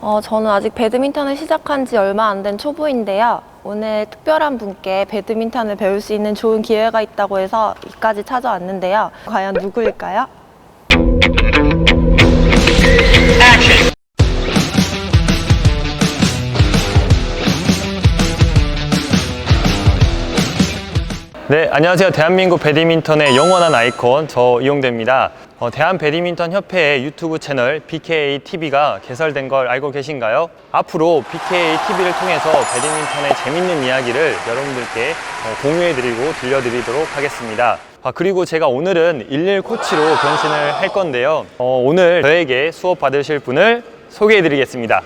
어, 저는 아직 배드민턴을 시작한 지 얼마 안 된 초보인데요. 오늘 특별한 분께 배드민턴을 배울 수 있는 좋은 기회가 있다고 해서 이까지 찾아왔는데요. 과연 누구일까요? 네, 안녕하세요. 대한민국 배드민턴의 영원한 아이콘 저 이용대입니다. 어, 대한 배드민턴 협회의 유튜브 채널 BKA TV가 개설된 걸 알고 계신가요? 앞으로 BKA TV를 통해서 배드민턴의 재밌는 이야기를 여러분들께 어, 공유해드리고 들려드리도록 하겠습니다. 아, 그리고 제가 오늘은 11 코치로 변신을 할 건데요. 어, 오늘 저에게 수업 받으실 분을 소개해드리겠습니다.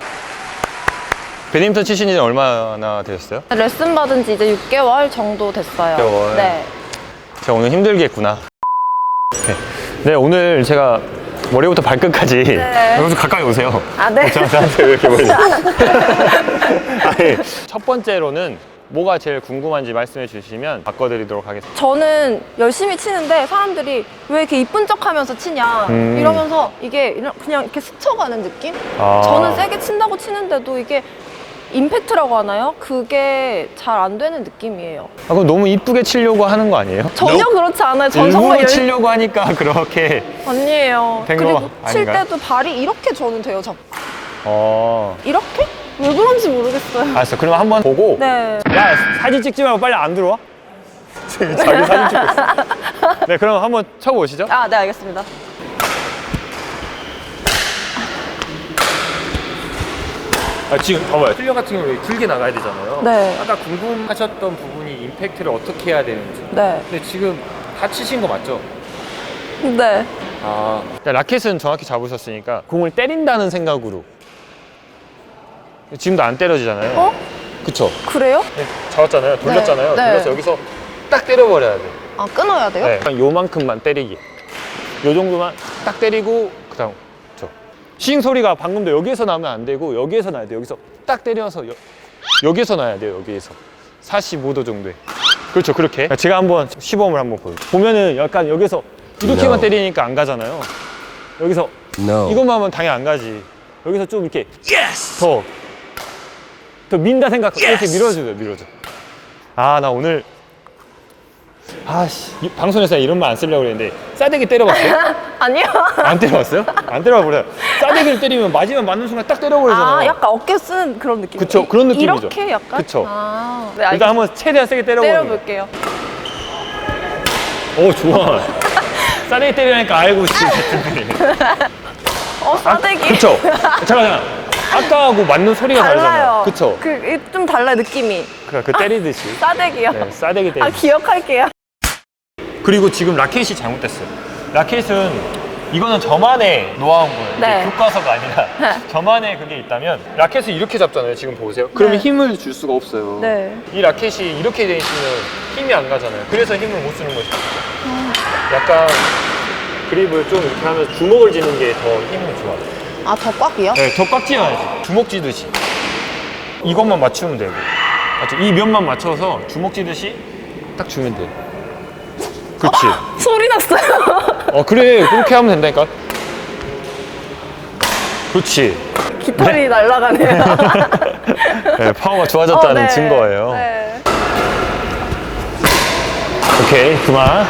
배드민턴 치신 지는 얼마나 되셨어요? 레슨 받은 지 이제 6개월 정도 됐어요. 6개월. 네. 제가 오늘 힘들겠구나. 네, 네, 오늘 제가 머리부터 발끝까지 네. 여기서 가까이 오세요. 아, 네. 저- 저한테 왜 이렇게 멀리? 아니, 첫 번째로는 뭐가 제일 궁금한지 말씀해 주시면 바꿔드리도록 하겠습니다. 저는 열심히 치는데 사람들이 왜 이렇게 이쁜 척 하면서 치냐 음. 이러면서 이게 이런- 그냥 이렇게 스쳐가는 느낌? 아. 저는 세게 친다고 치는데도 이게 임팩트라고 하나요? 그게 잘 안 되는 느낌이에요. 아, 그럼 너무 이쁘게 치려고 하는 거 아니에요? 전혀 그렇지 않아요. 전 일부러 정말 열... 치려고 하니까 그렇게. 아니에요. 된 그리고 거 칠 아닌가요? 때도 발이 이렇게 저는 돼요. 자, 어. 이렇게? 왜 그런지 모르겠어요. 알았어. 그럼 한번 보고. 네. 야, 사진 찍지 말고 빨리 안 들어와. 지금 자기 사진 찍고 있어. 네, 그럼 한번 쳐보시죠. 아, 네, 알겠습니다. 아, 지금 봐봐요. 필러 같은 경우에 길게 나가야 되잖아요. 네. 아까 궁금하셨던 부분이 임팩트를 어떻게 해야 되는지. 네. 근데 지금 다 치신 거 맞죠? 네. 아. 라켓은 정확히 잡으셨으니까 공을 때린다는 생각으로. 지금도 안 때려지잖아요. 어? 그쵸? 그래요? 네, 잡았잖아요. 돌렸잖아요. 네. 돌려서 여기서 딱 때려버려야 돼. 아, 끊어야 돼요? 네. 그냥 요만큼만 때리기. 요 정도만 딱 때리고, 그 다음, 저. 싱 소리가 방금도 여기에서 나면 안 되고, 여기에서 나야 돼요. 여기서 딱 때려서, 여, 여기에서 나야 돼요. 여기에서. 45도 정도에. 그렇죠. 그렇게. 제가 한번 시범을 한번 보여요. 보면은 약간 여기서 이렇게만 No. 때리니까 안 가잖아요. 여기서 No. 이것만 하면 당연히 안 가지. 여기서 좀 이렇게 더, 더 민다 생각 이렇게 밀어줘요, 밀어줘. 아, 나 오늘 아씨 이- 방송에서 이런 말 안 쓰려고 그랬는데 싸대기 때려봤어요? 아니요. 안 때려봤어요? 안 때려버려요. 싸대기를 때리면 맞으면 맞는 순간 딱 때려버리잖아요. 아, 약간 어깨 쓰는 그런 느낌. 그쵸, 그런 느낌이죠. 이렇게 약간? 그쵸. 아, 네, 일단 알겠습니다. 한번 최대한 세게 때려보는 거. 때려볼게요. 오 좋아. 싸대기 때리니까 알고 싶을 같은데. 어, 싸대기. 그쵸? 잠깐 잠깐. 아까하고 맞는 소리가 다르잖아요. 달라요. 그쵸? 그, 좀 달라요, 느낌이. 그, 그 때리듯이. 싸대기요. 네, 싸대기 때리. 아, 기억할게요. 그리고 지금 라켓이 잘못됐어요. 라켓은 이거는 저만의 노하우인 거예요. 이게 네. 교과서가 아니라 저만의 그게 있다면 라켓을 이렇게 잡잖아요. 지금 보세요. 그러면 네. 힘을 줄 수가 없어요. 네. 이 라켓이 이렇게 돼 있으면 힘이 안 가잖아요. 그래서 힘을 못 쓰는 거죠. 약간 그립을 좀 이렇게 하면서 주먹을 쥐는 게 더 힘이 좋아요. 아, 더 꽉이요? 네, 더 꽉 쥐어야지. 주먹 쥐듯이. 이것만 맞추면 되고. 맞죠? 이 면만 맞춰서 주먹 쥐듯이 딱 주면 돼. 그렇지. 소리 났어요. 어 그래 그렇게 하면 된다니까 그렇지 깃털이 날아가네요. 네, 파워가 좋아졌다는 어, 네. 증거예요 네. 오케이 그만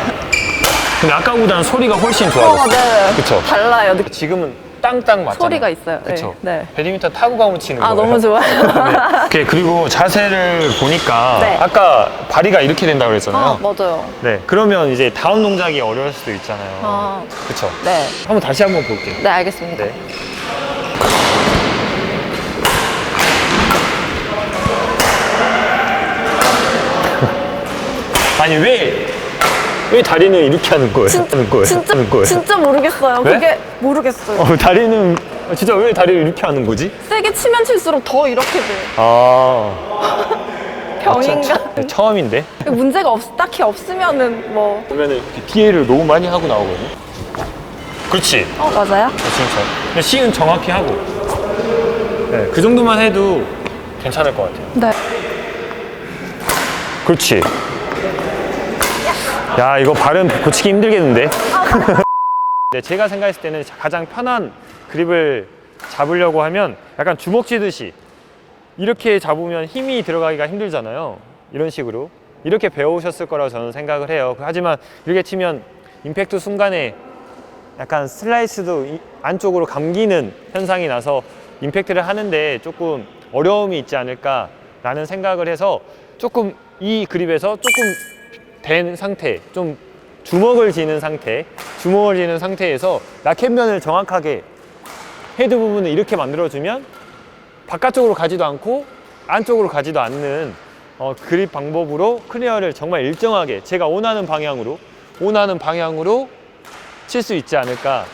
근데 아까보다는 소리가 훨씬 어, 좋아졌어 네. 그쵸 달라요. 느... 지금은 땅땅 맞잖아 소리가 있어요. 네. 그쵸 네. 배드민턴 타고 가면 치는 아, 거예요 너무 좋아요. 네. 오케이 그리고 자세를 보니까 네. 아까 다리가 이렇게 된다고 그랬잖아요 아, 맞아요. 네 그러면 이제 다음 동작이 어려울 수도 있잖아요 아. 그쵸 네. 한번 다시 한번 볼게요 네, 알겠습니다. 네. 아니 왜, 왜 다리는 이렇게 하는 거예요? 진짜, 하는 거예요? 진짜, 하는 거예요? 진짜 모르겠어요. 네? 그게 모르겠어요. 어, 다리는 진짜 왜 다리를 이렇게 하는 거지? 세게 치면 칠수록 더 이렇게 돼요. 아 병인가? 네, 처음인데 문제가 없, 딱히 없으면은 뭐. 보면은 이렇게 DA를 너무 많이 하고 나오거든요. 그렇지. 어, 맞아요? 진짜. 근데 C는 정확히 하고. 네, 그 정도만 해도 괜찮을 것 같아요. 네. 그렇지. 야, 이거 발음 고치기 힘들겠는데? 네, 제가 생각했을 때는 가장 편한 그립을 잡으려고 하면 약간 주먹 쥐듯이 이렇게 잡으면 힘이 들어가기가 힘들잖아요. 이런 식으로. 이렇게 배우셨을 거라고 저는 생각을 해요. 하지만 이렇게 치면 임팩트 순간에 약간 슬라이스도 이- 안쪽으로 감기는 현상이 나서 임팩트를 하는데 조금 어려움이 있지 않을까 라는 생각을 해서 조금 이 그립에서 조금 된 상태, 좀 주먹을 쥐는 상태, 주먹을 쥐는 상태에서 라켓면을 정확하게 헤드 부분을 이렇게 만들어주면 바깥쪽으로 가지도 않고 안쪽으로 가지도 않는 어, 그립 방법으로 클리어를 정말 일정하게 제가 원하는 방향으로 원하는 방향으로 칠 수 있지 않을까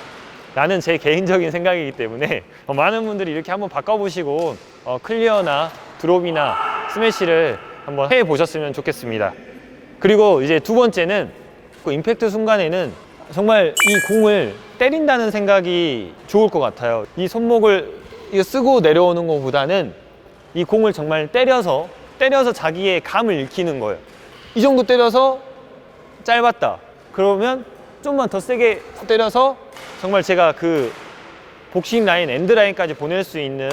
라는 제 개인적인 생각이기 때문에 어, 많은 분들이 이렇게 한번 바꿔보시고 어, 클리어나 드롭이나 스매시를 한번 해 보셨으면 좋겠습니다. 그리고 이제 두 번째는 그 임팩트 순간에는 정말 이 공을 때린다는 생각이 좋을 것 같아요. 이 손목을 쓰고 내려오는 것보다는 이 공을 정말 때려서 때려서 자기의 감을 익히는 거예요. 이 정도 때려서 짧았다. 그러면 좀만 더 세게 때려서 정말 제가 그 복싱 라인, 엔드 라인까지 보낼 수 있는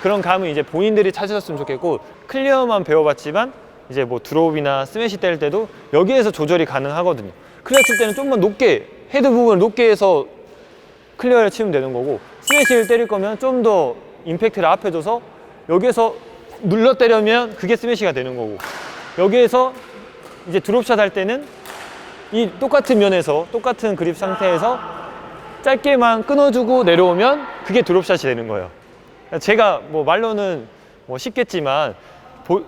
그런 감을 이제 본인들이 찾으셨으면 좋겠고 클리어만 배워봤지만 이제 뭐 드롭이나 스매시 때릴 때도 여기에서 조절이 가능하거든요. 클리어 칠 때는 좀만 높게 헤드 부분을 높게 해서 클리어를 치면 되는 거고 스매시를 때릴 거면 좀 더 임팩트를 앞에 둬서 여기에서 눌러 때리면 그게 스매시가 되는 거고 여기에서 이제 드롭샷 할 때는 이 똑같은 면에서 똑같은 그립 상태에서 짧게만 끊어주고 내려오면 그게 드롭샷이 되는 거예요. 제가 뭐 말로는 뭐 쉽겠지만 보-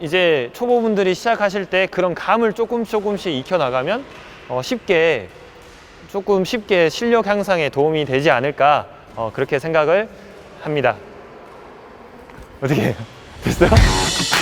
이제 초보분들이 시작하실 때 그런 감을 조금 조금씩 익혀 나가면 어 쉽게 조금 쉽게 실력 향상에 도움이 되지 않을까 어 그렇게 생각을 합니다. 어떻게? 됐어요?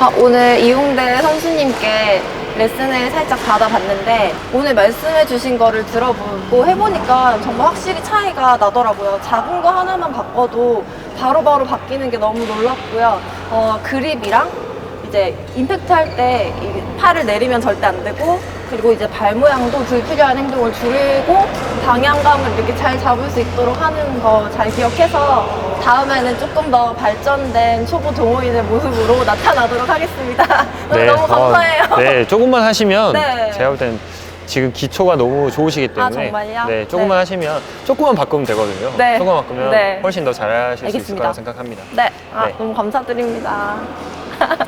아, 오늘 이용대 선수님께 레슨을 살짝 받아봤는데 오늘 말씀해 주신 거를 들어보고 해보니까 정말 확실히 차이가 나더라고요. 작은 거 하나만 바꿔도 바로바로 바뀌는 게 너무 놀랍고요. 어, 그립이랑 이제 임팩트 할 때 팔을 내리면 절대 안 되고 그리고 이제 발 모양도 불필요한 행동을 줄이고 방향감을 이렇게 잘 잡을 수 있도록 하는 거 잘 기억해서 다음에는 조금 더 발전된 초보 동호인의 모습으로 나타나도록 하겠습니다. 오늘 너무 감사해요. 어, 네, 조금만 하시면 네. 제가 볼 땐 지금 기초가 너무 좋으시기 때문에 아, 정말요? 네, 조금만 네. 하시면 조금만 바꾸면 되거든요. 네. 조금만 바꾸면 네. 훨씬 더 잘하실 수 있을 알겠습니다. 거라고 생각합니다. 네, 아, 네. 너무 감사드립니다.